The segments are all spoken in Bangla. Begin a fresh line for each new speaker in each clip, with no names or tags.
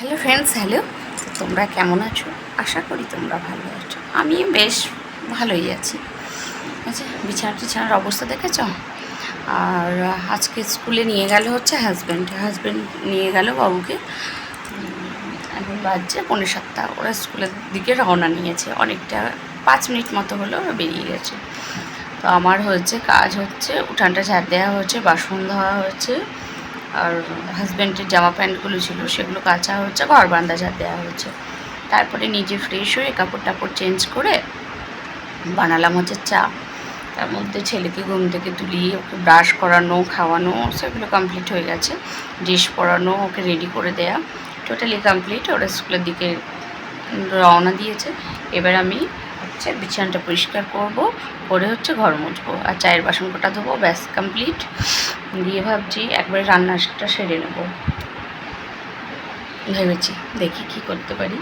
হ্যালো ফ্রেন্ডস হ্যালো তোমরা কেমন আছো? আশা করি তোমরা ভালো আছো। আমি বেশ ভালোই আছি। আচ্ছা বিছানা টিছানার অবস্থা দেখেছ? আর আজকে স্কুলে নিয়ে গেল হচ্ছে হাজব্যান্ড হাজব্যান্ড নিয়ে গেল বাবুকে। এখন বাজছে পনেরো সাতটা। ওরা স্কুলের দিকে রওনা নিয়েছে। অনেকটা পাঁচ মিনিট মতো হলো বেরিয়ে গেছে। তো আমার হচ্ছে কাজ হচ্ছে, উঠানটা ঝাড় দেওয়া হচ্ছে, বাসন ধোয়া হচ্ছে। আর হাজব্যান্ডের জামা প্যান্টগুলো ছিল সেগুলো কাচা হচ্ছে ঘর বান্ধা ঝাড় দেওয়া হচ্ছে তারপরে নিজে ফ্রেশ হয়ে কাপড় টাপড় চেঞ্জ করে বানালাম হচ্ছে চা। তার মধ্যে ছেলেকে ঘুম থেকে তুলিয়ে ওকে ব্রাশ করানো, খাওয়ানো, সেগুলো কমপ্লিট হয়ে গেছে। ডিশ পরানো, ওকে রেডি করে দেয়া। টোটালি কমপ্লিট ওরা স্কুলের দিকে রওনা দিয়েছে। এবার আমি হচ্ছে, বিছানাটা পরিষ্কার করব করে হচ্ছে ঘর মুছবো। আর চায়ের বাসন কটা ধোবো, ব্যাস কমপ্লিট দিয়ে ভাবছি একবারে রান্নাটা সেরে নেব। ভেবেছি দেখি কি করতে পারি।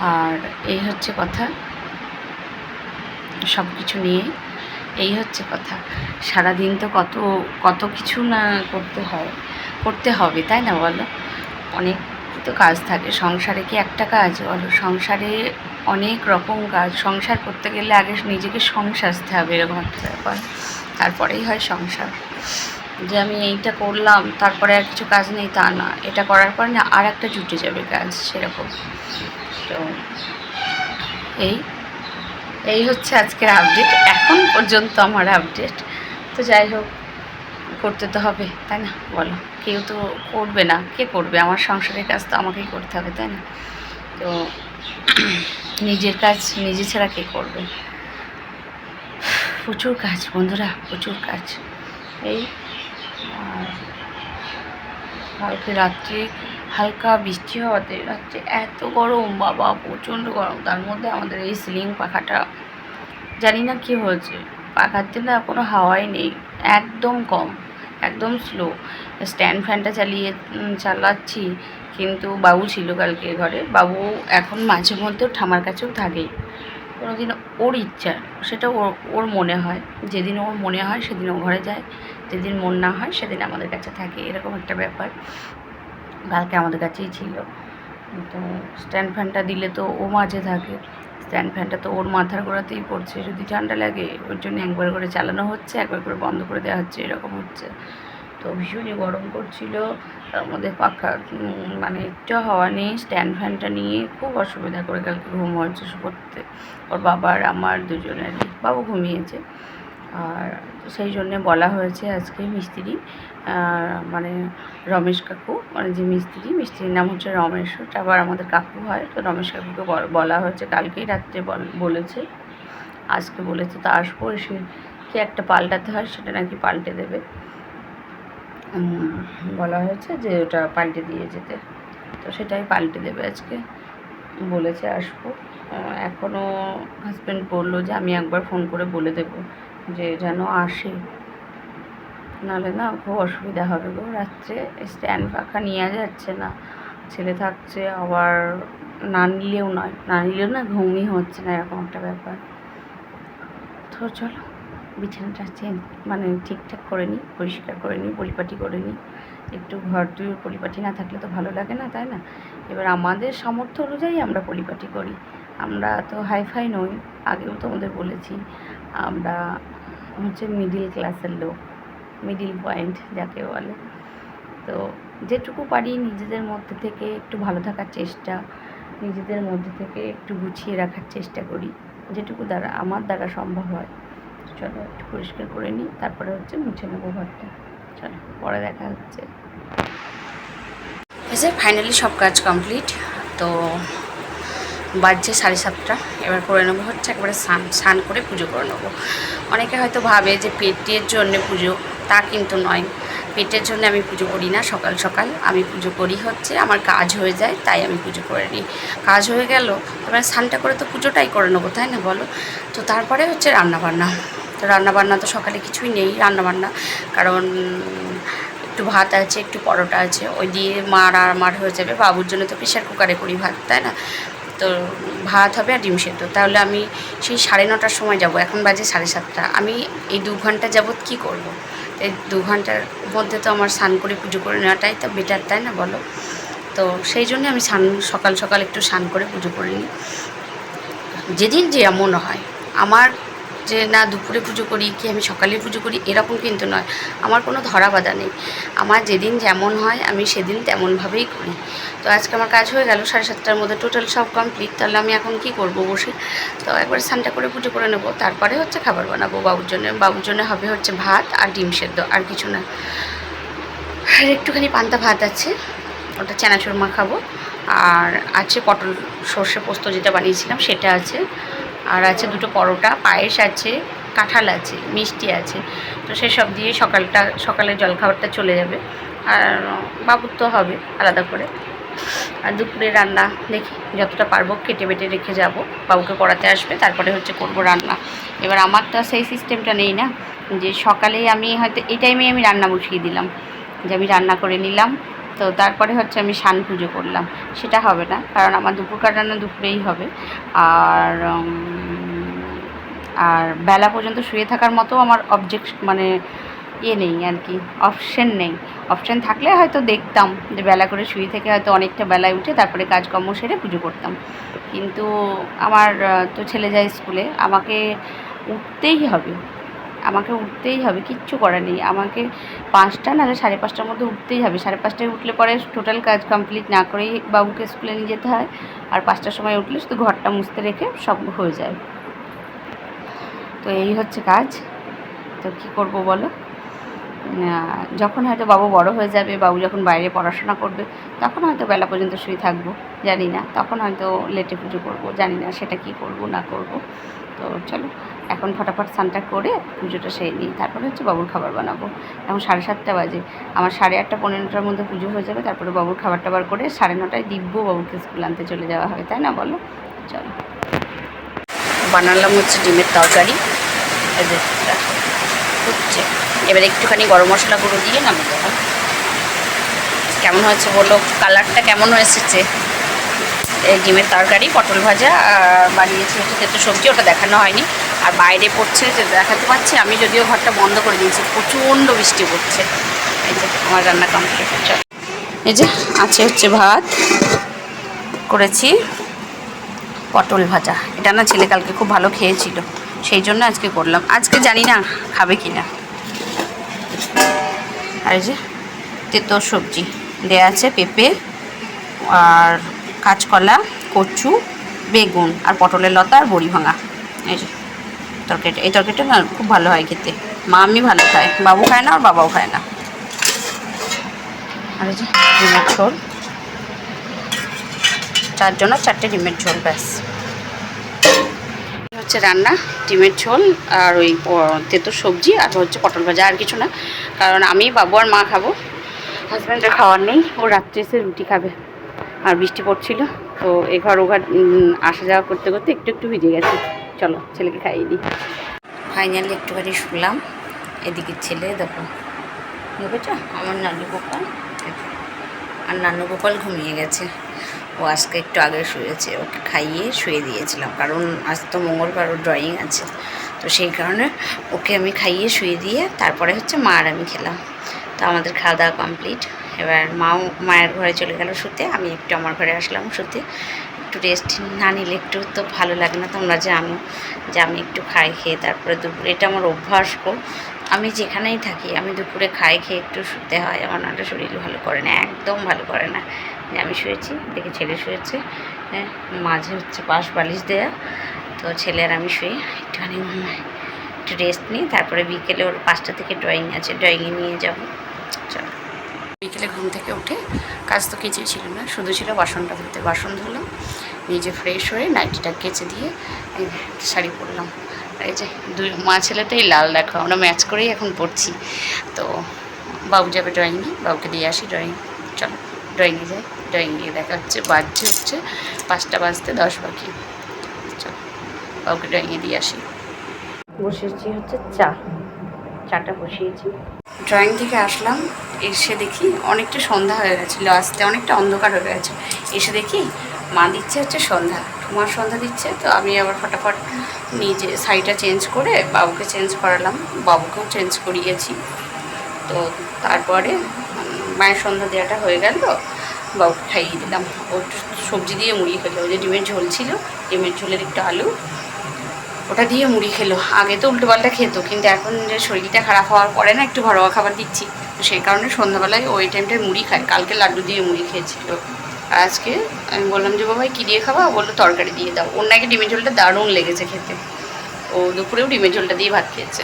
আর এই হচ্ছে কথা। সব কিছু নিয়ে এই হচ্ছে কথা। সারাদিন তো কত কত কিছু না করতে হয়। করতে হবে, তাই না বলো? অনেক তো কাজ থাকে। সংসারে কি একটা কাজ? বলো, সংসারে অনেক রকম কাজ, সংসার করতে গেলে আগে নিজেকে সংসারতে হবে এরকম একটা ব্যাপার। তারপরেই হয় সংসার। যে আমি এইটা করলাম, তারপরে আর কিছু কাজ নেই, তা না। এটা করার পর না আর একটা জুটে যাবে কাজ সেরকম। তো এই এই হচ্ছে আজকের আপডেট এখন পর্যন্ত আমার আপডেট তো যাই হোক, করতে তো হবে, তাই না? বলো, কেউ তো করবে না। কে করবে? আমার সংসারের কাজ তো আমাকেই করতে হবে, তাই না? তো নিজের কাজ নিজে ছাড়া কে করবে? প্রচুর কাজ, বন্ধুরা, প্রচুর কাজ। এই কালকে রাত্রে হালকা বৃষ্টি হওয়াতে রাত্রে এত গরম, বাবা, প্রচণ্ড গরম। তার মধ্যে আমাদের এই সিলিং পাখাটা, জানি না কি হয়েছে। পাখাতে না কোনো হাওয়াই নেই, একদম কম, একদম স্লো স্ট্যান্ড ফ্যানটা চালিয়ে চালাচ্ছি কিন্তু বাবু ছিল কালকে ঘরে। বাবু এখন মাঝে মধ্যেও ঠামার কাছেও থাকেই। কোনো দিন ওর ইচ্ছা, সেটা ওর ওর মনে হয়। যেদিন ওর মনে হয় সেদিন ও ঘরে যায়। যেদিন মন না হয় সেদিন আমাদের কাছে থাকে। এরকম একটা ব্যাপার কালকে আমাদের কাছেই ছিল। তো স্ট্যান্ড ফ্যানটা দিলে তো ও মাঝে থাকে। স্ট্যান্ড ফ্যানটা তো ওর মাথার গোড়াতেই পড়ছে। যদি ঠান্ডা লাগে, ওর জন্য একবার করে চালানো হচ্ছে, একবার করে বন্ধ করে দেওয়া হচ্ছে, এরকম হচ্ছে। তো ভীষণই গরম করছিল। মধ্যে পাখা মানে একটু হাওয়া নেই স্ট্যান্ড ফ্যানটা নিয়ে খুব অসুবিধা করে কালকে ঘুম হচ্ছে করতে। ওর বাবার আমার দুজনেরই বাবু ঘুমিয়েছে। আর সেই জন্যে বলা হয়েছে আজকে মিস্ত্রি মানে রমেশ কাকু মানে যে মিস্ত্রি, মিস্ত্রির নাম হচ্ছে রমেশ, ওটা আবার আমাদের কাকু হয়। তো রমেশ কাকুকে বলা হয়েছে, কালকেই রাত্রে বল- বলেছে। আজকে বলেছে, তো আসব এসে কি একটা পাল্টাতে হয়, সেটা নাকি পাল্টে দেবে। বলা হয়েছে যে ওটা পাল্টে দিয়ে যেতে। তো সেটাই পাল্টে দেবে আজকে। বলেছে আসব। এখনও হাজব্যান্ড বলল যে আমি একবার ফোন করে বলে দেবো যে যেন আসে। নাহলে না খুব অসুবিধা হবে গো। রাত্রে স্ট্যান্ড পাখা নিয়ে যাচ্ছে না। ছেলে থাকছে, আবার না নিলেও নয়। না নিলেও না, ঘুমই হচ্ছে না, এরকম একটা ব্যাপার। তো চলো। বিছানাটা চেঞ্জ মানে ঠিকঠাক করে নিই, পরিষ্কার করে নিই পরিপাটি করে নিই। একটু ঘর দুই পরিপাটি না থাকলে তো ভালো লাগে না, তাই না? এবার আমাদের সামর্থ্য অনুযায়ী আমরা পরিপাটি করি। আমরা তো হাইফাই নই, আগেও তোমাদের বলেছি। আমরা হচ্ছে মিডিল ক্লাসের লোক, মিডিল পয়েন্ট যাকে বলে। তো যেটুকু পারি নিজেদের মধ্যে থেকে একটু ভালো থাকার চেষ্টা, নিজেদের মধ্যে থেকে একটু গুছিয়ে রাখার চেষ্টা করি। যেটুকু দ্বারা, আমার দ্বারা সম্ভব হয়। চলো, একটু পরিষ্কার করে নিই, তারপরে হচ্ছে মুছে নেব ঘরটা। চলো, পরে দেখা হচ্ছে। ফাইনালি সব কাজ কমপ্লিট তো বাজছে সাড়ে সাতটা। এবার করে নেব হচ্ছে একবারে স্নান স্নান করে পুজো করে নেব। অনেকে হয়তো ভাবে যে পেটের জন্যে পুজো, তা কিন্তু নয়। পেটের জন্য আমি পুজো করি না, সকাল সকাল আমি পুজো করি হচ্ছে, আমার কাজ হয়ে যায়, তাই আমি পুজো করে নিই। কাজ হয়ে গেল, এবার স্নানটা করে তো পুজোটাই করে নেব, তাই না বলো? তো তারপরে হচ্ছে রান্নাবান্না। তো রান্নাবান্না তো সকালে কিছুই নেই রান্নাবান্না। কারণ একটু ভাত আছে, একটু পরোটা আছে। ওই দিয়ে মার আর মার হয়ে যাবে। বাবুর জন্য তো প্রেশার কুকারে করি ভাত, তাই না? তো ভাত হবে আর ডিম সেদ্ধ। তাহলে আমি সেই সাড়ে নটার সময় যাব। এখন বাজে সাড়ে সাতটা। আমি এই দু ঘণ্টা যাবৎ কী করব? এই দু ঘণ্টার মধ্যে তো আমার স্নান করে পুজো করে নেওয়াটাই তো বেটার তাই না বলো? তো সেই জন্য আমি স্নান, সকাল সকাল একটু স্নান করে পুজো করে নিই। যেদিন যেমন হয়। আমার যে না, দুপুরে পুজো করি কি আমি সকালে পুজো করি, এরকম কিন্তু নয়। আমার কোনো ধরা বাধা নেই। আমার যেদিন যেমন হয়, আমি সেদিন তেমনভাবেই করি। তো আজকে আমার কাজ হয়ে গেল, সাড়ে সাতটার মধ্যে টোটাল সব কমপ্লিট তাহলে আমি এখন কি করব বসে? তো একবার স্নানটা করে পুজো করে নেব। তারপরে হচ্ছে খাবার বানাবো। বাবুর জন্য বাবুর জন্য হবে হচ্ছে ভাত আর ডিম সেদ্ধ, আর কিছু না। আর একটুখানি পান্তা ভাত আছে, ওটা চানাচুর মাখাবো। আর আছে পটল সর্ষে পোস্ত যেটা বানিয়েছিলাম, সেটা আছে। আর আছে দুটো পরোটা, পায়েস আছে, কাঁঠাল আছে, মিষ্টি আছে। তো সেসব দিয়ে সকালটা সকালে জলখাবারটা চলে যাবে। আর বাবুর তো হবে আলাদা করে। আর দুপুরে রান্না দেখি, যতটা পারব কেটে বেটে রেখে যাব। বাবুকে পড়াতে আসবে, তারপরে হচ্ছে করব রান্না। এবার আমার তো সেই সিস্টেমটা নেই না, যে সকালেই আমি হয়তো এই টাইমে আমি রান্না বসিয়ে দিলাম। যে আমি রান্না করে নিলাম তো তারপরে হচ্ছে আমি শান পুজো করলাম। সেটা হবে না, কারণ আমার দুপুরকার রান্না দুপুরেই হবে। আর আর বেলা পর্যন্ত শুয়ে থাকার মতো আমার অবজেক্ট মানে ইয়ে নেই আর কি অপশন নেই। অপশন থাকলে হয়তো দেখতাম যে বেলা করে শুয়ে থেকে হয়তো অনেকটা বেলায় উঠে তারপরে কাজকর্ম সেরে পুজো করতাম। কিন্তু আমার তো ছেলে যায় স্কুলে, আমাকে উঠতেই হবে। আমাকে উঠতেই হবে, কিচ্ছু করার নেই। আমাকে পাঁচটা নাহলে সাড়ে পাঁচটার মধ্যে উঠতেই হবে। সাড়ে পাঁচটায় উঠলে পরে টোটাল কাজ কমপ্লিট না করেই বাবুকে স্কুলে নিয়ে যেতে হয়। আর পাঁচটার সময় উঠলে শুধু ঘরটা মুছতে রেখে সব হয়ে যায়। তো এই হচ্ছে কাজ। তো কি করব বলো? যখন হয়তো বাবু বড় হয়ে যাবে, বাবু যখন বাইরে পড়াশোনা করবে, তখন হয়তো বেলা পর্যন্ত শুয়ে থাকব, জানি না। তখন হয়তো লেটে পুজো করব, জানি না সেটা কি করব, না করব। তো চলো, এখন ফটাফট স্নানটা করে পুজোটা সেরে নিই। তারপরে হচ্ছে বাবুর খাবার বানাবো। এখন সাড়ে সাতটা বাজে। আমার সাড়ে আটটা, পনেরোটার মধ্যে পুজো হয়ে যাবে। তারপরে বাবুর খাবার টাবার করে সাড়ে নটায় দিব্য বাবুকে স্কুল আনতে চলে যাওয়া হবে। তাই না বলো? চলো। বানালাম হচ্ছে ডিমের তরকারি। হচ্ছে। এবার একটুখানি গরম মশলা গুঁড়ো দিয়ে নামিয়ে দেবো কেমন হয়েছে বলো? কালারটা কেমন হয়েছে এই ডিমের তরকারি, পটল ভাজা আর বানিয়েছি হচ্ছে তেতো সবজি, ওটা দেখানো হয়নি। আর বাইরে পড়ছে, যে দেখাতে পাচ্ছি, আমি যদিও ঘরটা বন্ধ করে দিয়েছি, প্রচণ্ড বৃষ্টি পড়ছে। এই যে, আমার রান্না কমপ্লিট হচ্ছে এই যে, আছে হচ্ছে ভাত, করেছি পটল ভাজা। এটা না ছেলে কালকে খুব ভালো খেয়েছিল, সেই জন্য আজকে করলাম। আজকে জানি না, খাবে কি না এই যে তেতো সবজি দেয়া আছে, পেঁপে আর কাঁচকলা, কচু, বেগুন আর পটলের লতা আর বড়ি ভাঙা। এই যে তরকারিটা, এই তরকারিটা না খুব ভালো হয় খেতে। মা আমি ভালো খায় বাবু খায় না আর বাবাও খায় না। আর এই যে ডিমের ঝোল। চার জন্য চারটে ডিমের ঝোল, ব্যাস। হচ্ছে রান্না, ডিমের ঝোল আর ওই তেতো সবজি আর হচ্ছে পটল ভাজা আর কিছু না। কারণ আমি বাবু আর মা খাব। হাজব্যান্ডের খাওয়ার নেই, ও রাত্রে এসে রুটি খাবে। আর বৃষ্টি পড়ছিল, তো এ ঘর ও ঘর আসা যাওয়া করতে করতে একটু একটু ভিজে গেছে। চলো, ছেলেকে খাইয়ে দিই। ফাইনালি একটুখানি শুনলাম এদিকে ছেলে, দেখো। দেখেছ আমার নানু গোপাল। আর নানু গোপাল ঘুমিয়ে গেছে। ও আজকে একটু আগে শুয়েছে, ওকে খাইয়ে শুয়ে দিয়েছিলাম, কারণ আজ তো মঙ্গলবার ওর ড্রয়িং আছে। তো সেই কারণে ওকে আমি খাইয়ে শুয়ে দিয়ে তারপরে হচ্ছে মা আর আমি খেলাম। তো আমাদের খাওয়া দাওয়া কমপ্লিট এবার মাও মায়ের ঘরে চলে গেল শুতে, আমি একটু আমার ঘরে আসলাম শুতে। একটু রেস্ট না নিলে একটু তো ভালো লাগে না, তোমরা জানো যে আমি একটু খাই খেয়ে তারপরে দুপুরে, এটা আমার অভ্যাস গো। আমি যেখানেই থাকি, আমি দুপুরে খাই খেয়ে একটু শুতে হয়, আমার নাটা শরীর ভালো করে না, একদম ভালো করে না। আমি শুয়েছি, দেখে ছেলে শুয়েছে। হ্যাঁ মাঝে হচ্ছে পাশ বালিশ দেয়া, তো ছেলে আর আমি শুয়ে, একটুখানি একটু রেস্ট নিই, তারপরে বিকেলে ওর পাঁচটা থেকে ড্রয়িং আছে ড্রয়িংয়ে নিয়ে যাব। চলো। বিকেলে ঘুম থেকে উঠে কাজ তো কিছুই ছিল না, শুধু ছিল বাসনটা ধুতে। বাসন ধুলাম, নিজে ফ্রেশ হয়ে নাইটিটা কেচে দিয়ে শাড়ি পরলাম। এই যে দুই, মা ছেলেটাই লাল, দেখো, আমরা ম্যাচ করেই এখন পড়ছি। তো বাবু যাবে ড্রয়িংয়ে বাবুকে দিয়ে আসি ড্রয়িং চলো। ড্রয়িংয়ে যাই ড্রয়িং গিয়ে দেখা হচ্ছে বাজছে হচ্ছে পাঁচটা বাজতে দশ বাকি। চলো বাবুকে ড্রয়িংয়ে দিয়ে আসি। বসেছি হচ্ছে চা চাটা বসিয়েছি। ড্রয়িং থেকে আসলাম এসে দেখি অনেকটা সন্ধ্যা হয়ে গেছিল আসতে অনেকটা অন্ধকার হয়ে গেছে। এসে দেখি মা দিচ্ছে হচ্ছে সন্ধ্যা তোমার সন্ধ্যা দিচ্ছে তো আমি আবার ফটাফট নিজে শাড়িটা চেঞ্জ করে বাবুকে চেঞ্জ করালাম বাবুকেও চেঞ্জ করিয়েছি। তো তারপরে মায়ের সন্ধ্যা দেওয়াটা হয়ে গেল বাবুকে খাইয়ে দিলাম। ও সবজি দিয়ে মুড়ি খেলো, ওই যে ডিমের ঝোল ছিল, ডিমের ঝোলের একটু আলু, ওটা দিয়ে মুড়ি খেলো। আগে তো উল্টোপাল্টা খেতো, কিন্তু এখন যে শরীরটা খারাপ হওয়ার পরে না একটু ঘরোয়া খাবার দিচ্ছি। তো সেই কারণে সন্ধ্যাবেলায় ওই টাইমটায় মুড়ি খায়, কালকে লাড্ডু দিয়ে মুড়ি খেয়েছিল। আজকে আমি বললাম যে, বাবা, কী দিয়ে খাবা? বলল, তরকারি দিয়ে দাও। ওর নাকি ডিমের ঝোলটা দারুণ লেগেছে খেতে। ও দুপুরেও ডিমের ঝোলটা দিয়ে ভাত খেয়েছে।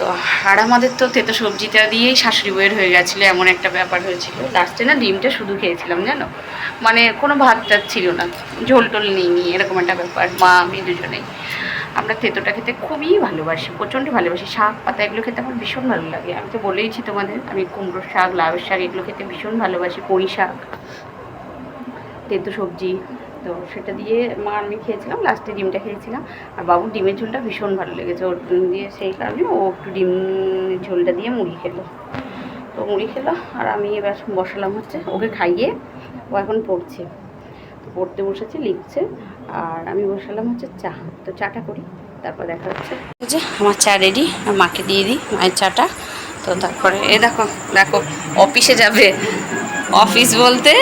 তো আর আমাদের তো তেতো সবজিটা দিয়েই শাশুড়ি বইয়ের হয়ে গেছিল, এমন একটা ব্যাপার হয়েছিল। লাস্টে না ডিমটা শুধু খেয়েছিলাম, জানো? মানে কোনো ভাত টাত ছিল না, ঝোল টোল নেই নি এরকম একটা ব্যাপার। মা, আমি দুজনেই আমরা তেতোটা খেতে খুবই ভালোবাসি, প্রচণ্ড ভালোবাসি। শাক পাতা এগুলো খেতে আমার ভীষণ ভালো লাগে। আমি তো বলেইছি তোমাদের, আমি কুমড়োর শাক, লাউয়ের শাক এগুলো খেতে ভীষণ ভালোবাসি পুঁই শাক? তেতো সবজি। তো সেটা দিয়ে মা আমি খেয়েছিলাম লাস্টে ডিমটা খেয়েছিলাম। আর বাবুর ডিমের ঝোলটা ভীষণ ভালো লেগেছে, ওর দিয়ে সেই কারণে ও একটু ডিম ঝোলটা দিয়ে মুড়ি খেলো। তো মুড়ি খেলো, আর আমি এবার বসালাম হচ্ছে ওকে খাইয়ে, ও এখন পড়ছে। পড়তে বসেছে, লিখছে, আর আমি বসালাম হচ্ছে চা। তো চাটা করি, তারপর দেখা হচ্ছে। যে আমার চা রেডি মাকে দিয়ে দিই মায়ের চাটা। তো তারপরে, এ দেখো দেখো, অফিসে যাবে। অফিস বলতে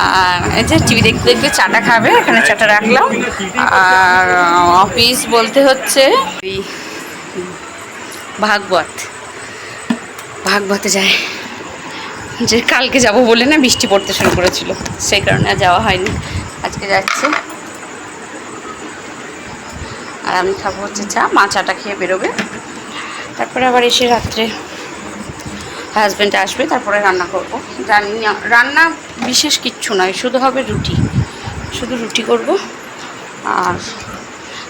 আর এই যে টিভি দেখতে দেখতে চাটা খাবে, এখানে চাটা রাখলাম। আর অফিস বলতে হচ্ছে ভাগবত। ভাগবতে যায় যে কালকে যাব বলে না বৃষ্টি পড়তে শুরু করেছিল, সেই কারণে যাওয়া হয়নি। আজকে যাচ্ছে। আর আমি খাব হচ্ছে চা, মা চাটা খেয়ে বেরোবে। তারপরে আবার এসে রাত্রে হাজব্যান্ড আসবে, তারপরে রান্না করব। জানি না রান্না বিশেষ কিচ্ছু নয়, শুধু হবে রুটি। শুধু রুটি করব, আর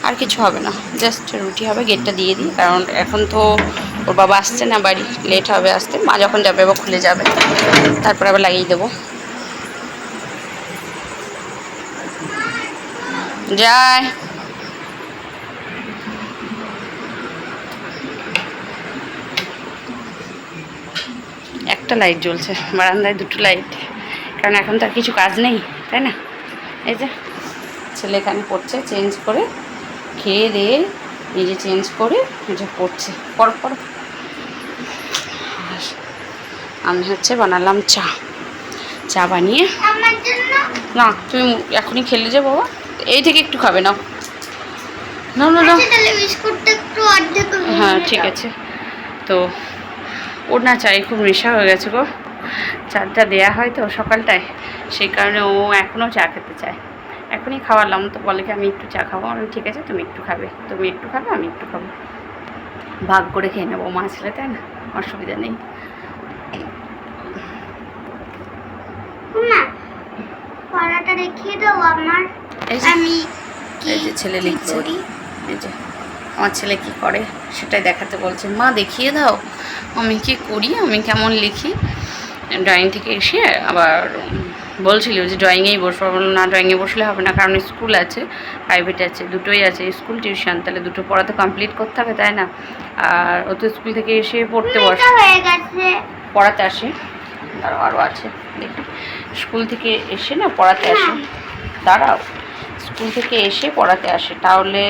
আর কিছু হবে না। জাস্ট রুটি হবে গেটটা দিয়ে দিই, কারণ এখন তো ওর বাবা আসছে না, বাড়ি লেট হবে আসতে। মা যখন যাবে আবার খুলে যাবে। তারপরে আবার লাগিয়ে দেবো। যায় একটা লাইট জ্বলছে বারান্দায় দুটো লাইট কারণ এখন তো আর কিছু কাজ নেই তাই না? এই যে ছেলে এখানে পড়ছে চেঞ্জ করে খেয়ে দিয়ে নিজে চেঞ্জ করে যে পড়ছে। পর পর আর আমি হচ্ছে বানালাম চা। চা বানিয়ে না তুমি এখনই খেলে যে বাবা। এই থেকে একটু খাবে না না না না হ্যাঁ ঠিক আছে। তো ওর না চাই খুব নেশা হয়ে গেছে গো। চাটা দেয়া হয় তো সকালটায় সেই কারণে ও এখনও চা খেতে চায়। এখনই খাওয়ালাম তো বলে কি আমি একটু চা খাব? আমি ঠিক আছে তুমি একটু খাবে। তুমি একটু খাবে আমি একটু খাব। ভাগ করে খেয়ে নেব। মা ছেলে তাই না? অসুবিধা নেই।
পড়াটা রেখে দাও আমার। আমি কি
ছেলে লিখছে। এই যে। আমার ছেলে কি করে? সেটাই দেখাতে বলছে মা দেখিয়ে দাও। আমি কি করি? আমি কেমন লিখি? ড্রয়িং থেকে এসে আবার বলছিল যে ড্রয়িংয়েই বসবো। বললাম না ড্রয়িংয়ে বসলে হবে না কারণ স্কুল আছে প্রাইভেট আছে দুটোই আছে স্কুল টিউশন তাহলে দুটো পড়া তো কমপ্লিট করতে হবে তাই না? আর ও তো স্কুল থেকে এসে পড়তে বসে।
হয়ে
পড়াতে আসে। আরও আরও আছে দেখি। স্কুল থেকে এসে না পড়াতে আসে। দাঁড়াও। স্কুল থেকে এসে পড়াতে আসে। তাহলে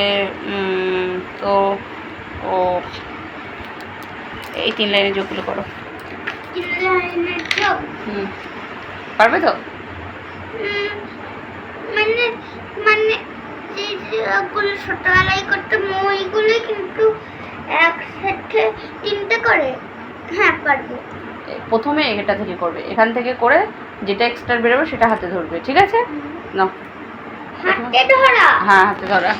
তো ও এই তিন লাইনে যোগগুলো করো।
লাইনের।
হুম। পারবে তো?
মানে মানে এই যোগগুলো ছোটবেলায় করতাম ওইগুলো কিন্তু একসাথে তিনটে করে? হ্যাঁ পারব।
প্রথমে এটা থেকে করবে। এখান থেকে করে যেটা এক্সট্রা বেরোবে সেটা হাতে ধরবে ঠিক আছে? না হ্যাঁ হাতে ধরা।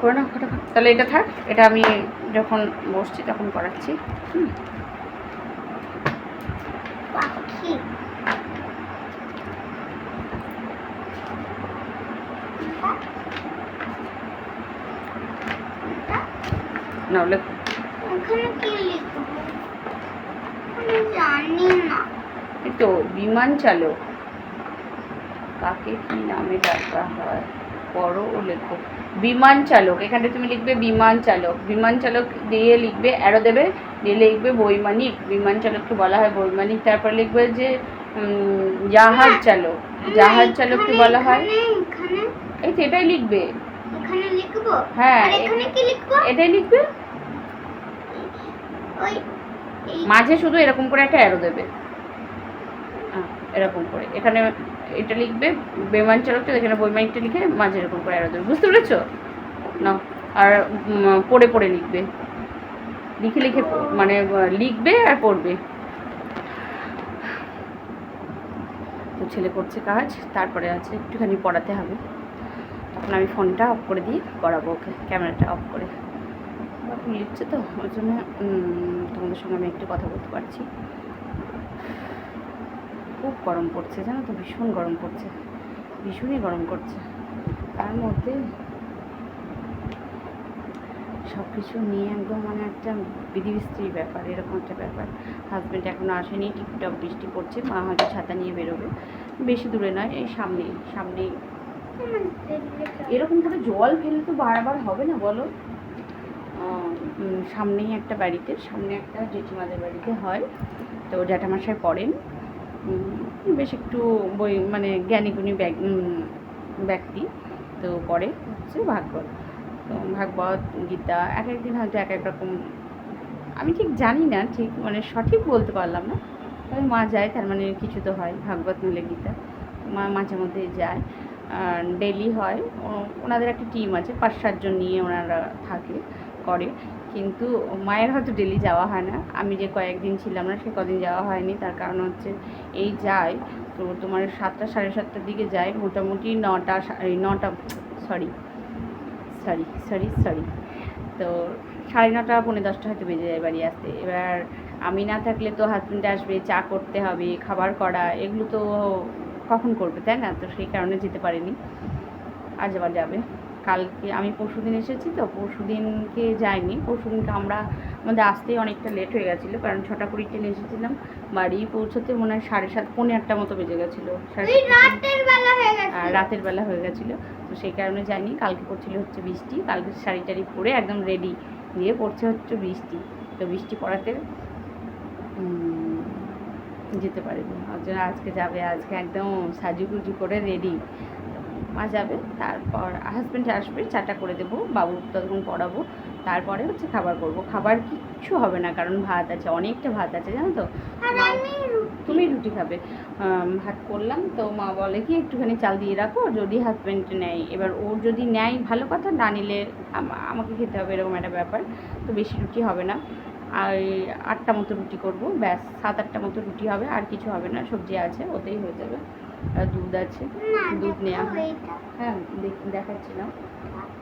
করে ফটাফট তাহলে এটা থাক এটা আমি যখন বসছি তখন করাচ্ছি। হুম।
পাখি।
নাহলে
ওখানে কি লিখব? আমি জানি না।
এই তো বিমান চালক। কাকে কি নামে ডাকা হয়? পড়ো ও লেখো বিমান চালক এখানে তুমি লিখবে বিমান চালক। বিমান চালক দিয়ে লিখবে অ্যারো দেবে দিয়ে লিখবে বৈমানিক। বিমান চালককে বলা হয় বৈমানিক। তারপর লিখবে যে জাহাজ চালক। জাহাজ চালককে বলা হয়? এই তো এটাই লিখবে। হ্যাঁ, এটাই লিখবে। মাঝে শুধু এরকম করে একটা অ্যারো দেবে। এরকম করে। এখানে এটা লিখবে, বেমান চালকটা এখানে বৈমানিকটা লিখে মাঝে এরকম করে এরো দেবে বুঝতে পেরেছ? না, আর পড়ে পড়ে লিখবে। লিখে লিখে মানে লিখবে আর পড়বে। তো ছেলে করছে কাজ, তারপরে আছে একটুখানি পড়াতে হবে। তখন আমি ফোনটা অফ করে দিয়ে পড়াবো ওকে, ক্যামেরাটা অফ করে। লিখছে তো ওই জন্য তোমাদের সঙ্গে আমি একটু কথা বলতে পারছি। খুব গরম পড়ছে, জানো তো? ভীষণ গরম পড়ছে। ভীষণই গরম করছে। তার মধ্যে সব কিছু নিয়ে একদম মানে একটা বিধিবিস্ত্রী ব্যাপার, এরকম একটা ব্যাপার। হাজব্যান্ড এখনও আসেনি, টিপটপ বৃষ্টি পড়ছে, মা হয়তো ছাতা নিয়ে বেরোবে। বেশি দূরে নয়, এই সামনেই সামনেই। এরকম করে জল ফেলে তো বারবার হবে না, বলো? সামনেই একটা বাড়িতে, সামনে একটা জেঠিমাদের বাড়িতে হয়। তো জ্যাঠামশাই পড়েন। বেশ একটু বই মানে জ্ঞানীগুণী ব্যক- ব্যক্তি, তো পড়ে হচ্ছে ভাগবত। তো ভাগবত, গীতা, এক একদিন হয়তো এক এক রকম, আমি ঠিক জানি না, ঠিক মানে সঠিক বলতে পারলাম না, তবে মা যায়, তার মানে কিছু তো হয়, ভাগবত মিলে গীতা, মা মাঝে মধ্যে যায়। ডেলি হয় ওনাদের একটা টিম আছে, পাঁচ সাতজন নিয়ে ওনারা থাকে, করে। কিন্তু মায়ের হয়তো ডেলি যাওয়া হয় না। আমি যে কয়েকদিন ছিলাম না, সে কদিন যাওয়া হয়নি। তার কারণ হচ্ছে এই যায় তো তোমার সাতটা সাড়ে সাতটার দিকে যায় মোটামুটি নটা নটা সরি সরি সরি সরি তো সাড়ে নটা, পৌনে দশটা হয়তো বেজে যায় বাড়ি আসতে। এবার আমি না থাকলে তো হাজব্যান্ড আসবে, চা করতে হবে, খাবার করা, এগুলো তো কখন করবে, তাই না? তো সেই কারণে যেতে পারিনি। আজ আবার যাবে। কালকে আমি পরশু দিন এসেছি তো পরশু দিনকে যাইনি। পরশু দিনকে আমরা আমাদের আসতেই অনেকটা লেট হয়ে গেছিল কারণ ছটা কুড়ি ট্রেনে এসেছিলাম। বাড়ি পৌঁছতে মনে হয় সাড়ে সাত পৌনে আটটা মতো বেজে গেছিল
রাতের বেলা হয়ে
আর রাতের বেলা হয়ে গেছিল তো সেই কারণে যাইনি। কালকে পড়ছিল হচ্ছে বৃষ্টি কালকে শাড়ি টাড়ি পরে একদম রেডি দিয়ে পড়ছে হচ্ছে বৃষ্টি। তো বৃষ্টি পড়াতে যেতে পারিনি। ওর জন্য আজকে যাবে আজকে একদম সাজুগুজু করে রেডি মা যাবে তারপর হাজব্যান্ড আসবে চাটা করে দেবো বাবু ততক্ষণ পড়াবো তারপরে হচ্ছে খাবার করব। খাবার কিচ্ছু হবে না কারণ ভাত আছে অনেকটা ভাত আছে জানো তো? তুমি রুটি খাবে। ভাত করলাম তো মা বলে কি একটুখানি চাল দিয়ে রাখো যদি হাজব্যান্ড নেয়। এবার ও যদি নেয় ভালো কথা না নিলে আম- আমাকে খেতে হবে এরকম একটা ব্যাপার তো বেশি রুটি হবে না। আর আটটা মতো রুটি করব ব্যাস সাত আটটা মতো রুটি হবে আর কিছু হবে না সবজি আছে ওতেই হয়ে যাবে। দুধ আছে। দুধ নেওয়া হয় দেখ- দেখাচ্ছিলাম।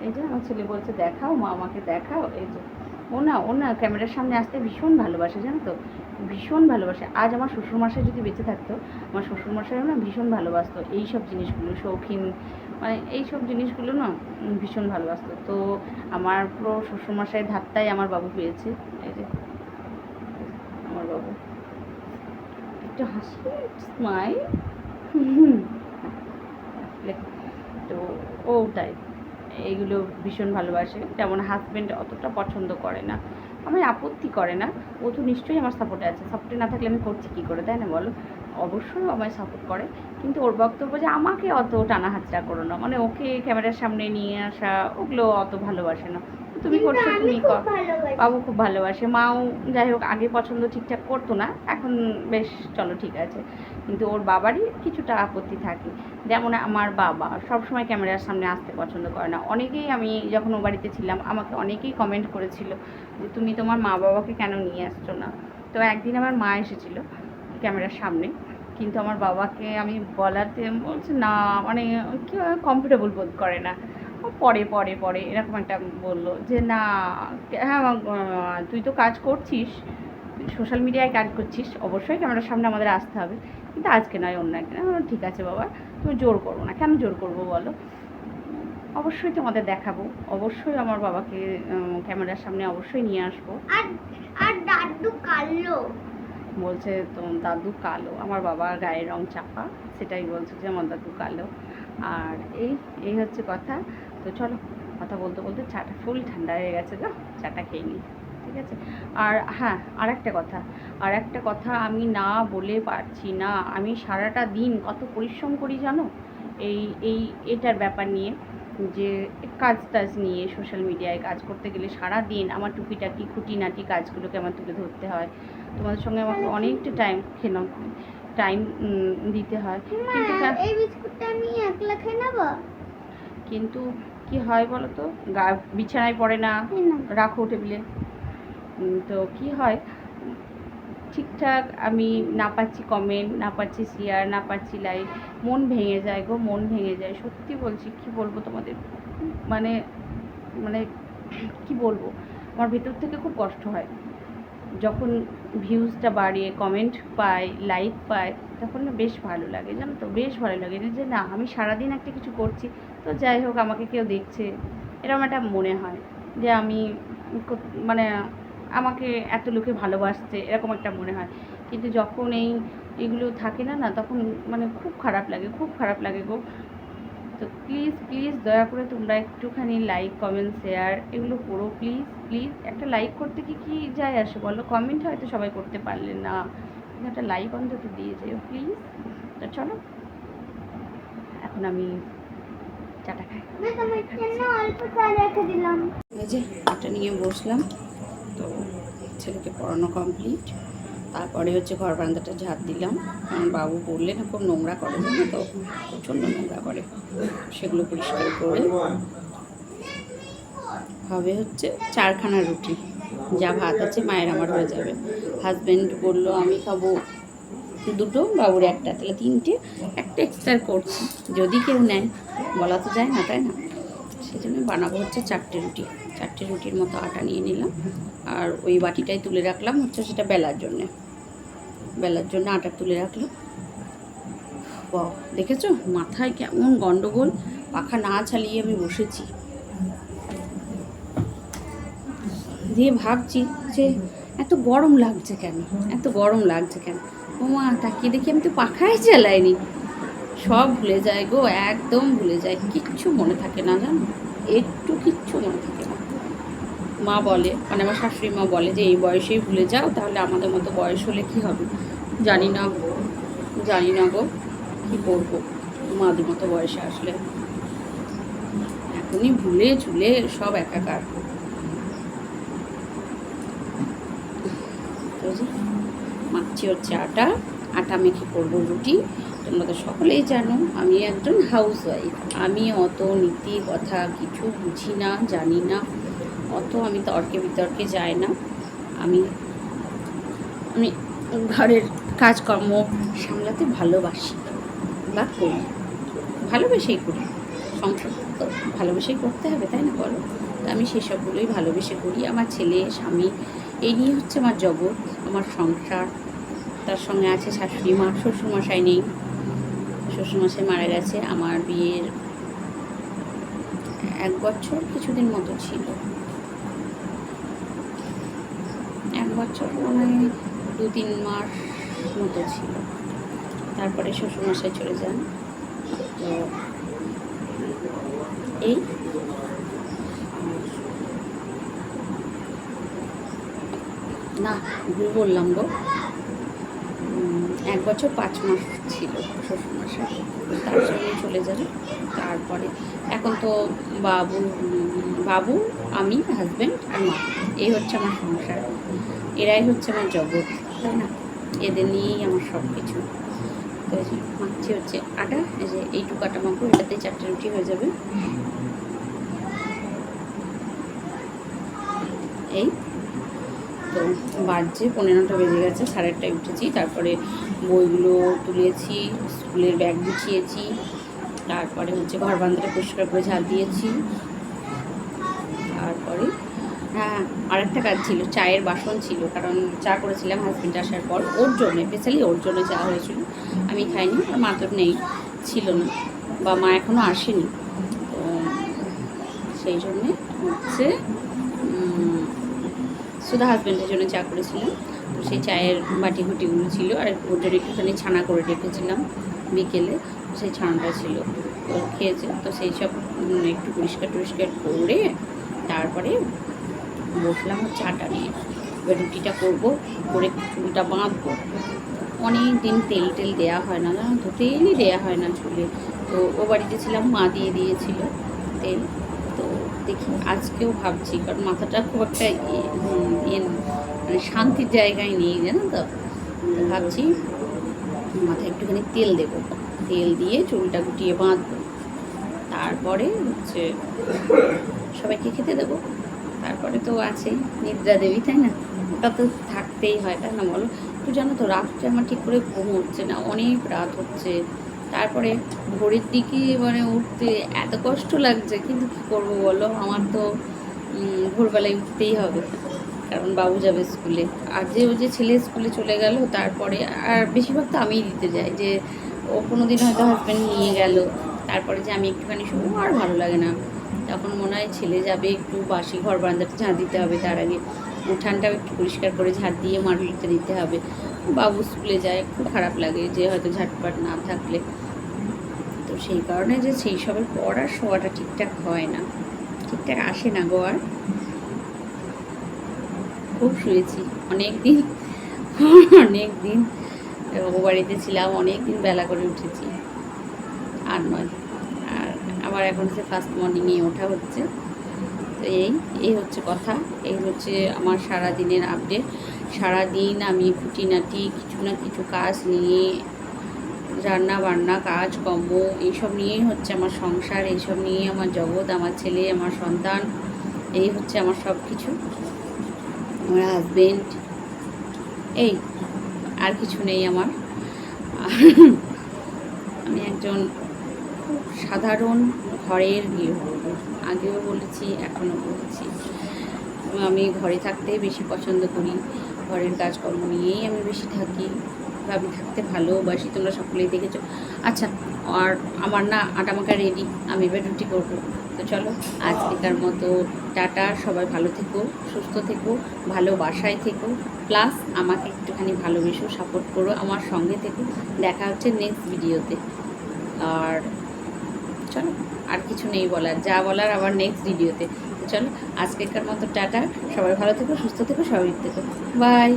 এই যে আমার ছেলে বলছে দেখাও মা আমাকে দেখাও। এই যে ও না ও না ক্যামেরার সামনে আসতে ভীষণ ভালোবাসে জানো তো? ভীষণ ভালোবাসে। আজ আমার শ্বশুরমশাই যদি বেঁচে থাকতো আমার শ্বশুরমশাইও না ভীষণ ভালোবাসতো। এই সব জিনিসগুলো শৌখিন মানে এই সব জিনিসগুলো না ভীষণ ভালোবাসতো। তো আমার পুরো শ্বশুরমশাই ধারটাই আমার বাবু পেয়েছে। এই যে আমার বাবু। একটু হাসি স্মাইল তো ওটাই এইগুলো ভীষণ ভালোবাসে। যেমন হাজব্যান্ড অতটা পছন্দ করে না। আমি আপত্তি করে না। ও তো নিশ্চয়ই আমার সাপোর্টে আছে। সাপোর্টে না থাকলে আমি করছি কী করে, তাই না বলো? অবশ্যই আমায় সাপোর্ট করে। কিন্তু ওর বক্তব্য যে আমাকে অত টানা হাতড়া করো না। মানে ওকে ক্যামেরার সামনে নিয়ে আসা, ওগুলো অত ভালোবাসে না। তুমি করছ তুমি কর। বাবু খুব ভালোবাসে। মাও যাই হোক আগে পছন্দ ঠিকঠাক করতো না এখন বেশ চলো ঠিক আছে। কিন্তু ওর বাবারই কিছুটা আপত্তি থাকে। যেমন আমার বাবা সবসময় ক্যামেরার সামনে আসতে পছন্দ করে না। অনেকেই আমি যখন ও বাড়িতে ছিলাম আমাকে অনেকেই কমেন্ট করেছিল যে তুমি তোমার মা বাবাকে কেন নিয়ে আসছো না? তো একদিন আমার মা এসেছিল ক্যামেরার সামনে। কিন্তু আমার বাবাকে আমি বলাতে বলছে না মানে কি কমফোর্টেবল বোধ করে না। পরে পরে পরে এরকম একটা বলল যে না হ্যাঁ তুই তো কাজ করছিস সোশ্যাল মিডিয়ায় কাজ করছিস অবশ্যই ক্যামেরার সামনে আমাদের আসতে হবে। কিন্তু আজকে নয় অন্য একদিন আমি বললাম, ঠিক আছে বাবা তুমি জোর করব না। কেন জোর করব বলো? অবশ্যই তোমাদের দেখাবো অবশ্যই আমার বাবাকে ক্যামেরার সামনে অবশ্যই নিয়ে আসব।
আর আর দাদু কালো?
বলছে তো দাদু কালো আমার বাবার গায়ের রং চাপা। সেটাই বলছে যে আমার দাদু কালো। আর এই এই হচ্ছে কথা। তো চলো, কথা বলতে বলতে চাটা ফুল ঠান্ডা হয়ে গেছে গো, চাটা খেয়ে নিই, ঠিক আছে? আর হ্যাঁ আর একটা কথা আর একটা কথা আমি না বলে পারছি না, আমি সারাটা দিন কত পরিশ্রম করি জানো? এই এই, এটার ব্যাপার নিয়ে যে কাজ টাজ নিয়ে সোশ্যাল মিডিয়ায় কাজ করতে গেলে সারা দিন আমার টুকিটাকি, খুঁটিনাটি কাজগুলোকে আমার তুলে ধরতে হয়। তোমাদের সঙ্গে আমাকে অনেকটা টাইম খেলাম। টাইম দিতে হয়। কিন্তু
এই বিস্কুটটা আমি একলা খেয়ে নেব?
কিন্তু কি হয় বলো তো? গা বিছানায় পড়ে না। রাখো টেবিলে। তো কি হয়? ঠিকঠাক আমি না পাচ্ছি কমেন্ট না পাচ্ছি শেয়ার না পাচ্ছি লাইক মন ভেঙে যায় গো মন ভেঙে যায়। সত্যি বলছি কি বলব তোমাদের? মানে মানে কি বলব? আমার ভেতর থেকে খুব কষ্ট হয়। যখন ভিউজটা বাড়ে কমেন্ট পাই লাইক পাই তখন না বেশ ভালো লাগে, জানো তো? বেশ ভালো লাগে যে না, আমি সারাদিন একটা কিছু করছি, তো যাই হোক, আমাকে কেউ দেখছে। এরকম একটা মনে হয় যে, আমি মানে আমাকে এত লোকে ভালোবাসছে, এরকম একটা মনে হয়। কিন্তু যখন এই, এগুলো থাকে না না, তখন মানে খুব খারাপ লাগে, খুব খারাপ লাগে গো। তো প্লিজ প্লিজ দয়া করে তোমরা একটুখানি লাইক কমেন্ট শেয়ার এগুলো করো প্লিজ প্লিজ একটা লাইক করতে কি কি যায় আসে বলো? কমেন্ট হয়তো সবাই করতে পারলে না। কিন্তু একটা লাইক অন্তত দিয়ে যেও প্লিজ তো চলো। এখন আমি চাটা খাই। যে এটা নিয়ে বসলাম। তো ছেলেকে পড়ানো কমপ্লিট তারপরে হচ্ছে ঘর বারান্দাটা ঝাঁট দিলাম। কারণ বাবু বললে না খুব নোংরা করে জানো তো, প্রচণ্ড নোংরা করে। সেগুলো পরিষ্কার করে হবে হচ্ছে চারখানা রুটি। যা ভাত আছে মায়ের আমার হয়ে যাবে। হাজব্যান্ড বলল, আমি খাব দুটো, বাবুর একটা, তাহলে তিনটে, একটা এক্সট্রা করছি। যদি কেউ নেয়, বলা তো যায় না, তাই না? সেই জন্য বানাবো হচ্ছে চারটে রুটি। চারটে রুটির মতো আটা নিয়ে নিলাম। আর ওই বাটিটাই তুলে রাখলাম হচ্ছে সেটা বেলার জন্যে। বেলার জন্য আটা তুলে রাখলাম। বাহ, দেখেছ? মাথায় কেমন গন্ডগোল। পাখা না চালিয়ে আমি বসেছি। দিয়ে ভাবছি যে এত গরম লাগছে কেন? এত গরম লাগছে কেন? ও মা তাকিয়ে দেখি আমি তো পাখাই চালাইনি। সব ভুলে যায় গো, একদম ভুলে যায়। কিচ্ছু মনে থাকে না জানো? একটু কিচ্ছু মনে থাকে না। মা বলে মানে আমার শাশুড়ি মা বলে যে, এই বয়সেই ভুলে যাও, তাহলে আমাদের মতো বয়স হলে কি হবে? জানি না গো, জানি না গো, কী করব? মাদের মতো বয়সে আসলে এখনই ভুলে ঝুলে সব একাকার। মাখছি হচ্ছে আটা আটা মেখে করব রুটি তোমরা সকলেই জানো আমি একজন হাউস ওয়াইফ আমি অত নীতি কথা কিছু বুঝি না, জানি না। অত আমি তর্কে বিতর্কে যাই না। আমি আমি ঘরের কাজকর্ম সামলাতে ভালোবাসি বা করি। ভালোবেসেই করি। সংসার তো ভালোবেসেই করতে হবে, তাই না বলো? তো আমি সেসবগুলোই ভালোবেসে করি। আমার ছেলে, স্বামী, এই নিয়ে হচ্ছে আমার জগৎ, আমার সংসার। তার সঙ্গে আছে শাশুড়ি মা, শ্বশুরমশাই নেই। শ্বশুরমশাই মারা গেছে। আমার বিয়ের এক বছর কিছুদিন মতো ছিল। এক বছর মানে দু তিন মাস মতো ছিল। তারপরে শ্বশুরমশাই চলে যান। তো এই। না, ভুল বললাম গো। এক বছর পাঁচ মাস ছিল শ্বশুরমশাই। তার সঙ্গে চলে যাবে তারপরে এখন তো বাবু বাবু, আমি হাজব্যান্ড আর মা। এই হচ্ছে আমার সংসার। এরাই হচ্ছে আমার জগৎ, তাই না? এদের নিয়েই আমার সব কিছু মাখছি হচ্ছে আটা, এই যে এইটুকু আটা মাখবো এটাতে চারটে রুটি হয়ে যাবে। এই তো বাজছে, পনেরোটা বেজে গেছে, সাড়ে আটটায় উঠেছি। তারপরে বইগুলো তুলেছি, স্কুলের ব্যাগ গুছিয়েছি, তারপরে হচ্ছে ঘর বান্ধাটা পরিষ্কার করে ঝাল দিয়েছি। তারপরে হ্যাঁ আরেকটা কাজ ছিল, চায়ের বাসন ছিল, কারণ চা করেছিলাম হাজব্যান্ড আসার পর, ওর জন্য স্পেশালি ওর জন্য চা হয়েছিল, আমি খাইনি মা তো নেই, ছিল না, বা মা এখনও আসেনি, তো সেই জন্যে হচ্ছে শুধু হাজব্যান্ডের জন্য চা করেছিলাম। সেই চায়ের বাটি ঘুটিগুলো ছিল আর জন্য একটুখানি ছানা করে রেখেছিলাম বিকেলে সেই ছানাটা ছিল। তো খেয়েছে, তো সেই সব একটু পরিষ্কার টরিষ্কার করে তারপরে বসলাম আটা নিয়ে। এবার রুটিটা করব, করে চুলটা বাঁধবো। অনেক দিন তেল টেল দেওয়া হয় না তো তেলই দেওয়া হয় না চুলে। তো ও বাড়িতে ছিলাম, মা দিয়ে দিয়েছিল তেল। তো দেখি আজকেও ভাবছি, কারণ মাথাটা খুব একটা ইয়ে মানে শান্তির জায়গায় নেই, জানো তো? ভাবছি মাথায় একটুখানি তেল দেবো। তেল দিয়ে চুলটা গুটিয়ে বাঁধবো। তারপরে হচ্ছে সবাইকে খেতে দেবো। তারপরে তো আছেই নিদ্রা দেবী, তাই না? ওটা তো থাকতেই হয়, তাই না বলো? একটু জানো তো, রাত্রে আমার ঠিক করে ঘুম হচ্ছে না, অনেক রাত হচ্ছে। তারপরে ভোরের দিকে মানে উঠতে এত কষ্ট লাগছে, কিন্তু কী করব বলো? আমার তো ভোরবেলায় উঠতেই হবে। কারণ বাবু যাবে স্কুলে। আর যে ও যে ছেলে স্কুলে চলে গেল, তারপরে আর বেশিরভাগ তো আমিই দিতে যাই। যে ও কোনো দিন হয়তো হাজব্যান্ড নিয়ে গেল, তারপরে যে আমি একটুখানি শুভ আর ভালো লাগে না। তখন মনে হয় ছেলে যাবে একটু বাসি ঘর বারান্দাটা ঝাঁট দিতে হবে তার আগে। উঠানটাও একটু পরিষ্কার করে ঝাঁট দিয়ে মারুলিতে দিতে হবে। বাবু স্কুলে যায়, খুব খারাপ লাগে যে হয়তো ঝাটপাট না থাকলে। তো সেই কারণে যে সেই সবের পর আর শোয়াটা ঠিকঠাক হয় না। ঠিকঠাক আসে না গো আর। খুব শুয়েছি। অনেক দিন অনেক দিন ও বাড়িতে ছিলাম অনেক দিন বেলা করে উঠেছি। আর নয়, আর আবার এখন হচ্ছে ফার্স্ট মর্নিংয়ে ওঠা হচ্ছে। তো এই এই হচ্ছে কথা। এই হচ্ছে আমার সারা দিনের আপডেট সারা দিন আমি খুঁটিনাটি কিছু না কিছু কাজ নিয়ে রান্না বান্না, কাজ, কর্ম, এইসব নিয়েই হচ্ছে আমার সংসার, এইসব নিয়েই আমার জগৎ, আমার ছেলে, আমার সন্তান, এই হচ্ছে আমার সব কিছু আমার হাজবেন্ড এই, আর কিছু নেই আমার। আমি একজন সাধারণ ঘরের গৃহবধূ আগেও বলেছি, এখনও বলছি। আমি ঘরে থাকতে বেশি পছন্দ করি। ঘরের কাজকর্ম নিয়েই আমি বেশি থাকি। ভাবি, থাকতে ভালোবাসি, তোমরা সকলেই দেখেছ। আচ্ছা আর আমার না আটা মাখা রেডি আমি এবার রুটি করব। তো চলো, আজকেকার মতো টাটা, সবাই ভালো থেকো, সুস্থ থেকো ভালোবাসায় থেকো। প্লাস আমাকে একটুখানি ভালোবেসো সাপোর্ট করো আমার সঙ্গে থেকো। দেখা হচ্ছে নেক্সট ভিডিওতে আর চলো, আর কিছু নেই বলার, যা বলার আবার নেক্সট ভিডিওতে চলো, আজকেকার মতো টাটা, সবাই ভালো থেকো, সুস্থ থেকো স্বাভাবিক থেকো। বাই